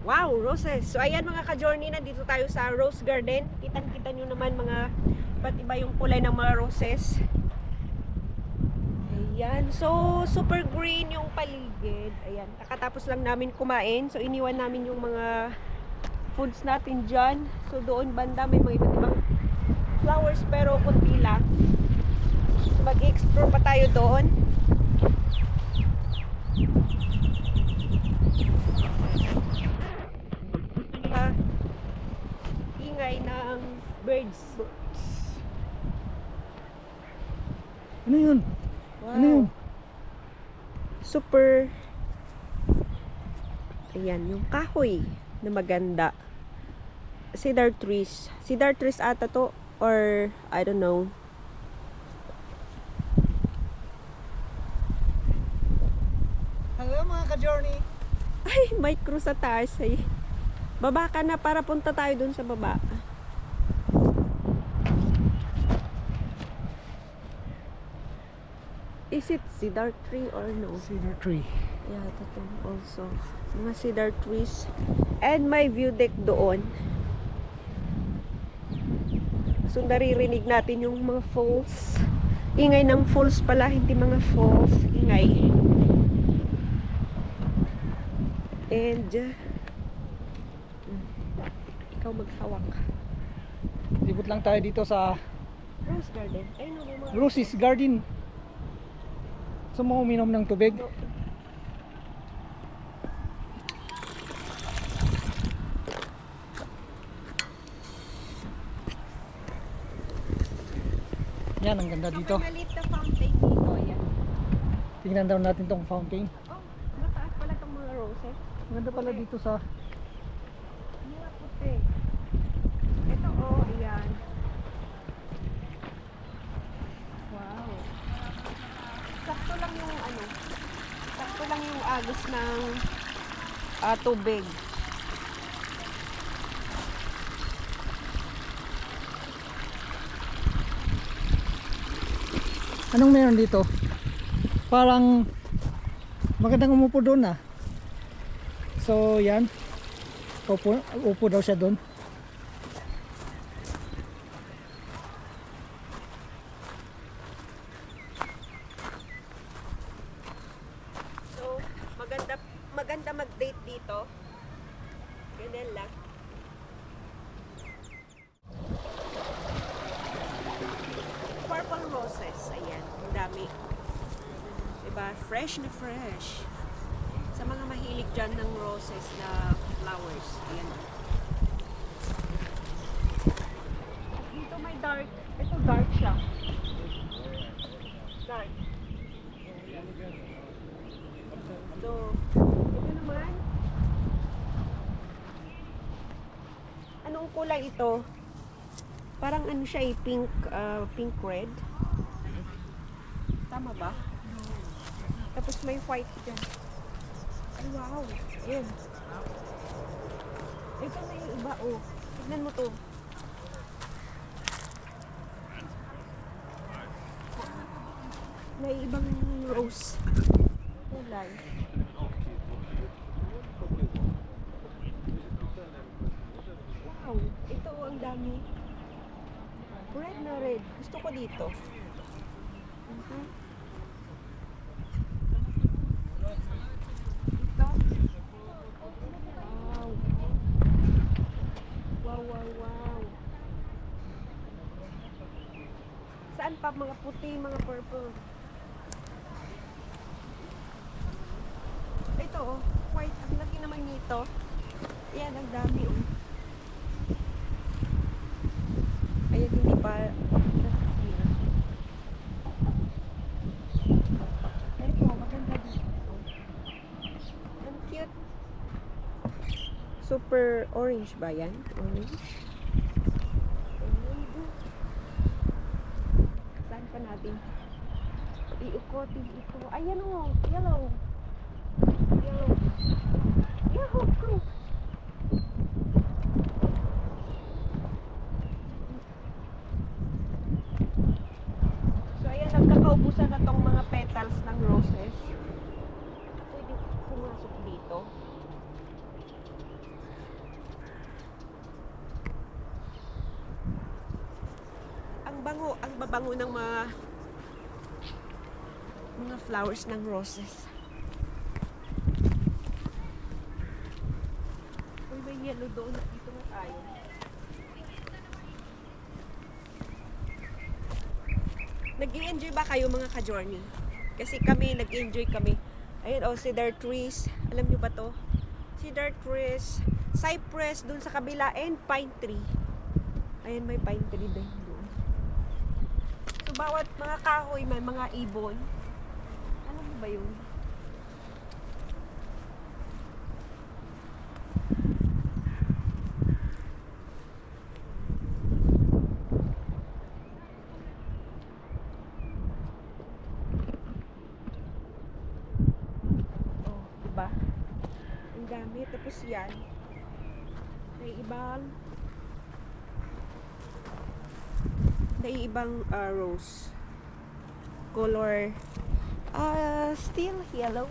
Wow, roses. So ayan mga ka-journey, nandito tayo sa Rose Garden. Kitang-kita nyo naman mga iba't iba yung kulay ng mga roses. Ayan. So, super green yung paligid. Ayan. Kakatapos lang namin kumain. So, iniwan namin yung mga foods natin dyan. So, doon banda may mga iba't ibang flowers pero kunti lang. So, mag-explore pa tayo doon. Mga ingay ng birds. Ano yun? Wow. Ano yun? Super Ayan, yung kahoy na maganda. Cedar trees. Cedar trees ata to or I don't know. Hello mga ka-journey. Ay, may cruise sa taas ay. Baba ka na para punta tayo dun sa baba. Is it cedar tree or no? Cedar tree. Yeah, totoo also. Mga cedar trees. And may view deck doon. So, naririnig natin yung mga falls. Ingay ng falls pala, hindi mga falls. Ingay. And, uh, ikaw maghawak. Libot lang tayo dito sa Rose garden. Ayun o, may mga... Roses Garden. Gusto mo uminom ng tubig? Yan, ang ganda dito. So, may maliit na fountain dito. Ayan. Tingnan daw natin tong fountain. Oh, mataas pala itong mga roses. Ang ganda pala dito sa Mga puti. Ito oh, ayan. Wow. Sakto lang yung ano. Sakto lang yung agos ng ah, tubig. Anong meron dito? Parang magandang umupo doon ah. So yan. Upo, upo daw siya doon. So, maganda maganda mag-date dito. Ganyan lang. Purple roses. Ayan, ang dami. Diba? Fresh na fresh. Sa mga mahilig dyan ng roses na flowers. Ayan. Dito may dark. Ito dark siya. Dark. So, ito naman. Anong kulay ito? Parang ano siya eh, pink, ah, pink red. Tama ba? Tapos may white dyan. Ay, wow. Ayun. Ito may iba, oh. Tignan mo to. May ibang rose. Kulay. Wow, ito ang dami. Red na red. Gusto ko dito. Mhm. Ito. Wow. Wow, wow, wow. Saan mga puti, mga purple? Ito oh, white. Ang laki naman nito. Yan, ang dami oh. Ayan, hindi pa nakikita. Ito, maganda dito. Ang cute. Super orange ba yan? Orange. Ayan. Saan pa natin? Iukotin ito. Ayan o, yellow. Yellow. Yahoo! Go! So ayan, nagkakaubusan na tong mga petals ng roses. Pwede pumasok dito. Ang bango, ang babango ng mga mga flowers ng roses. Uy, may yellow doon. Dito na tayo. nag enjoy ba kayo mga ka-journey? Kasi kami, nag-enjoy kami. Ayun, oh, cedar trees. Alam nyo ba to? Cedar trees, cypress dun sa kabila, and pine tree. Ayan, may pine tree din bawat mga kahoy, may mga ibon. Alam mo ba yun? Oh, diba? Ang dami. Tapos yan. May ibang may ibang uh, rose color uh, still yellow.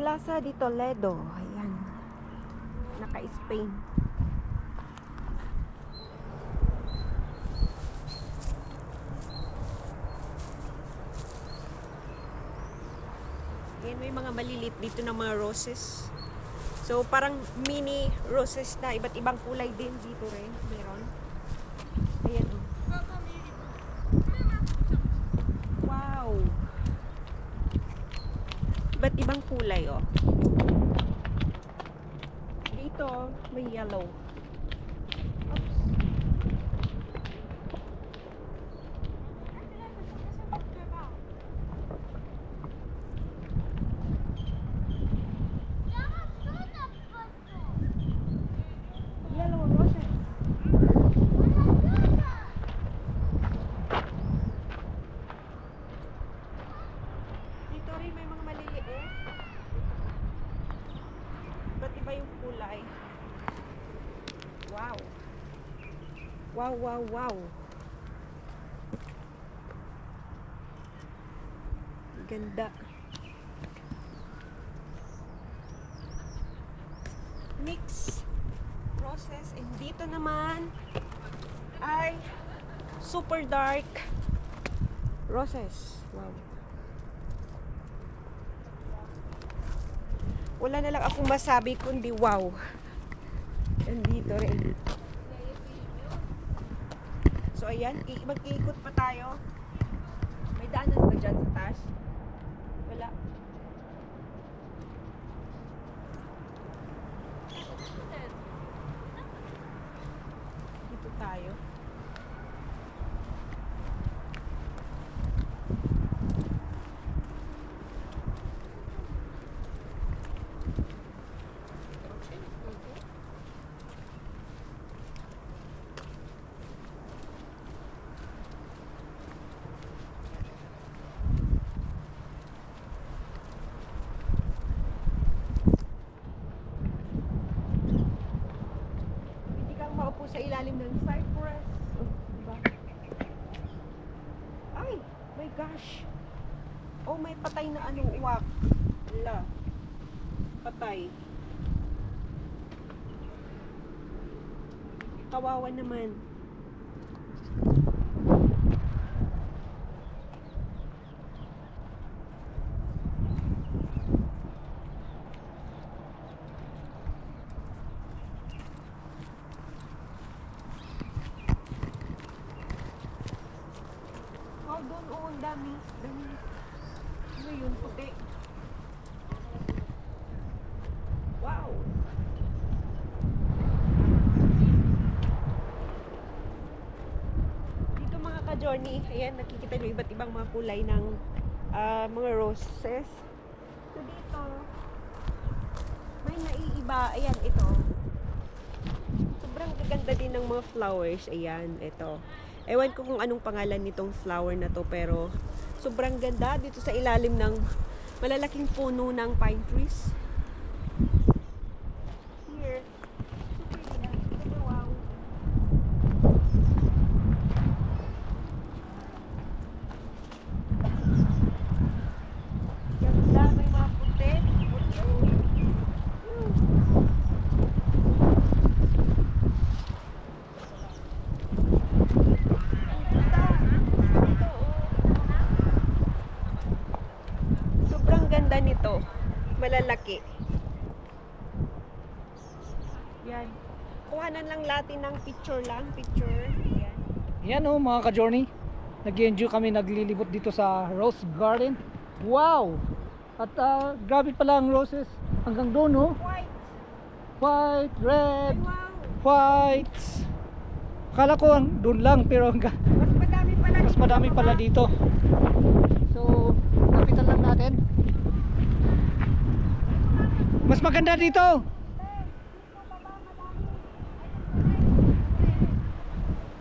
Plaza de Toledo. Ayan. Naka-Spain. Ayan, may mga malilit dito ng mga roses. So, parang mini roses na iba't ibang kulay din dito rin. Meron. Ayan, oh. Wow! Iba't ibang kulay, oh. Dito, may yellow. Oops. Yellow roses. Dito rin may mga maliliit. Ba't iba yung kulay? Wow. Wow, wow, wow. Ganda. Mix roses. And dito naman ay super dark roses. Wow. Wala na lang akong masabi kundi wow. Nandito rin. So ayan, mag-iikot pa tayo. May daanan ba dyan sa taas? Wala. Dito tayo. Hindi kang ilalim ng cypress. Oh, diba? Ay, my gosh. Oh, may patay na anong uwak. Wala. Patay. Kawawa naman. Oh, doon, oh, ang dami. Dami. Ano yun, puti. Wow. Dito mga ka-journey, ayan, nakikita nyo iba't ibang mga kulay ng ah, mga roses. So dito, may naiiba. Ayan, ito. Sobrang gaganda din ng mga flowers. Ayan, ito. Ewan ko kung anong pangalan nitong flower na to, pero sobrang ganda dito sa ilalim ng malalaking puno ng pine trees. Here. Super ganda. Super wow. malalaki. Yan. Kuhanan lang natin ng picture lang, picture. Yan. Yan oh mga ka-journey. Nag-enjoy kami naglilibot dito sa Rose Garden. Wow! At ah, grabe pala ang roses. Hanggang doon oh. White. White, Ay, red, wow. white. Akala ko ang doon lang pero hanggang Mas madami pala. mas madami pala dito. So, kapitan lang natin. Mas maganda dito.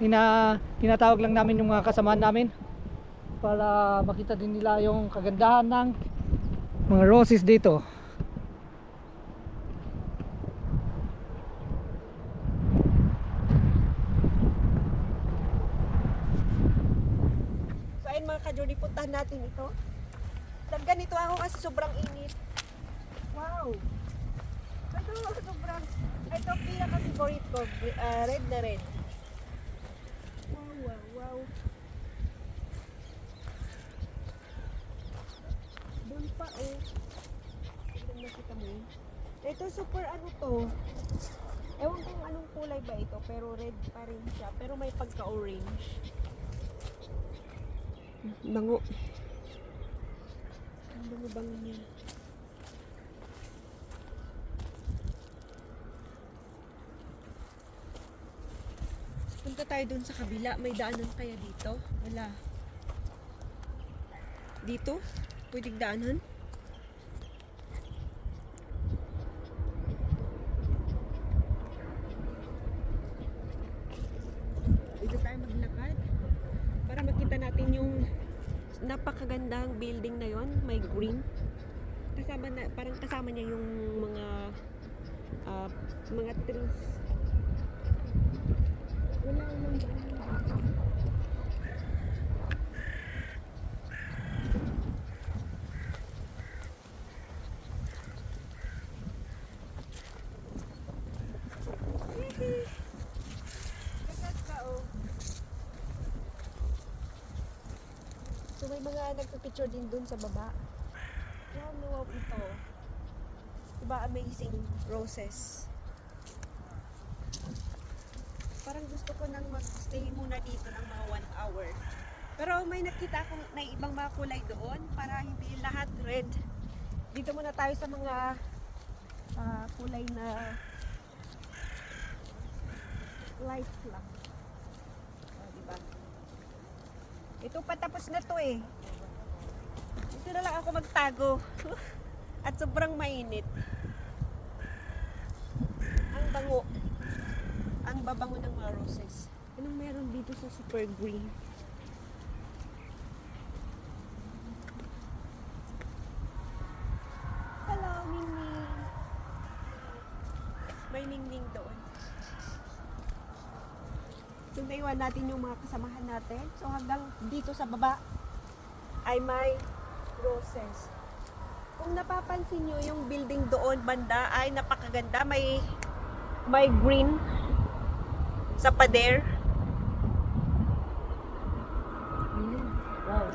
Ina tinatawag lang namin yung mga kasamaan namin para makita din nila yung kagandahan ng mga roses dito. So ayun mga ka-journey, puntahan natin ito. Nagganito ako kasi sobrang init. Wow! Ito, sobrang, ito pinaka-favorite ko, ah, red na red. Doon pa oh. Tignan nakita mo yun. Ito super ano to. Ewan kung anong kulay ba ito, pero red pa rin siya. Pero may pagka-orange. Bango. Ang bango-bango niya. Punta tayo dun sa kabila. May daanan kaya dito? Wala. Dito? Pwedeng daanan? Dito tayo maglakad para makita natin yung napakagandang building na yon may green kasama na parang kasama niya yung mga ah, mga trees. So may mga nagpipicture din dun sa baba. Wow, wow ito. Diba amazing roses. Parang gusto ko nang mag-stay muna dito ng mga one hour. Pero may nakita akong na ibang mga kulay doon para hindi lahat red. Dito muna tayo sa mga ah, kulay na lights lang. Oh, diba? Ito patapos na to eh. Dito na lang ako magtago. At sobrang mainit. Ang bango. Ang babango ng mga roses. Anong meron dito sa super green? Hello, Ningning. May Ningning doon. So, naiwan natin yung mga kasamahan natin. So, hanggang dito sa baba ay may roses. Kung napapansin nyo, yung building doon banda ay napakaganda. May may green sa pader. Wow.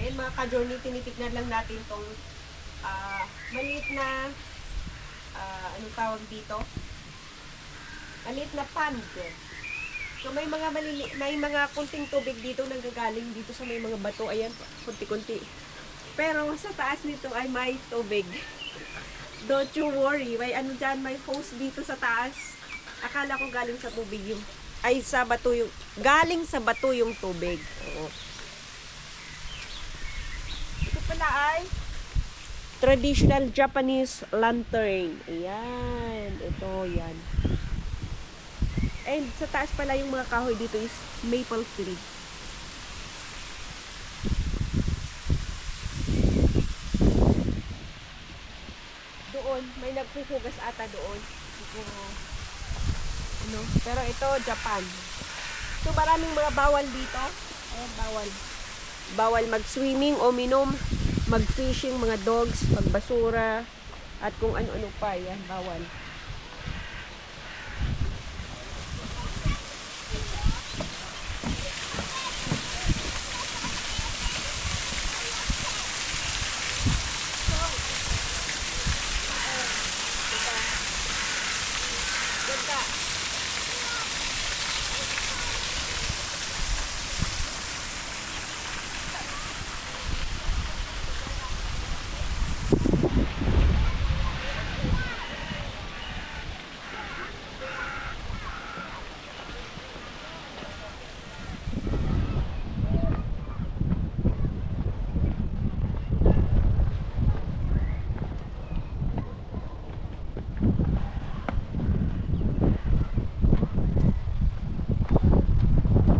Ayun mga ka-journey, tinitignan lang natin tong ah, maliit na ah, anong tawag dito? Maliit na pond. So may mga malili, may mga kunting tubig dito nanggagaling dito sa may mga bato. Ayan, kunti-kunti. Pero sa taas nito ay may tubig. Don't you worry, may ano dyan, may hose dito sa taas. Akala ko galing sa tubig yung, ay sa bato yung, galing sa bato yung tubig. Oo. Ito pala ay traditional Japanese lantern. Ayan, ito, yan. And sa taas pala yung mga kahoy dito is maple tree. Doon, may nagpupugas ata doon. Ito, ano, pero ito, Japan. So, maraming mga bawal dito. Ayan, bawal. Bawal mag-swimming o minom, mag-fishing, mga dogs, magbasura, at kung ano-ano pa. Yan, bawal. ka.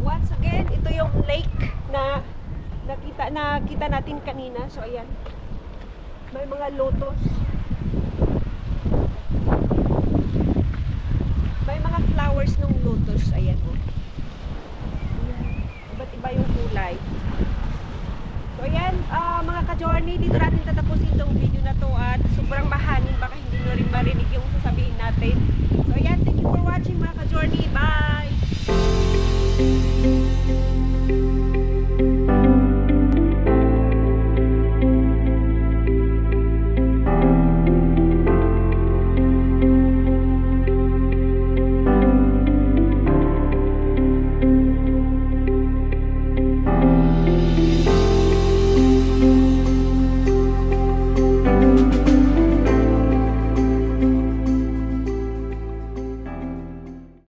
Once again, ito yung lake na nakita nakita natin kanina. So ayan. May mga lotus. May mga flowers ng lotus. Ayan oh. Iba't iba yung kulay. So ayan, ah, mga ka-journey, dito natin tatapusin tong video na to at sobrang mahanin baka hindi nyo rin marinig yung sasabihin natin. So ayan, thank you for watching mga ka-journey. Bye!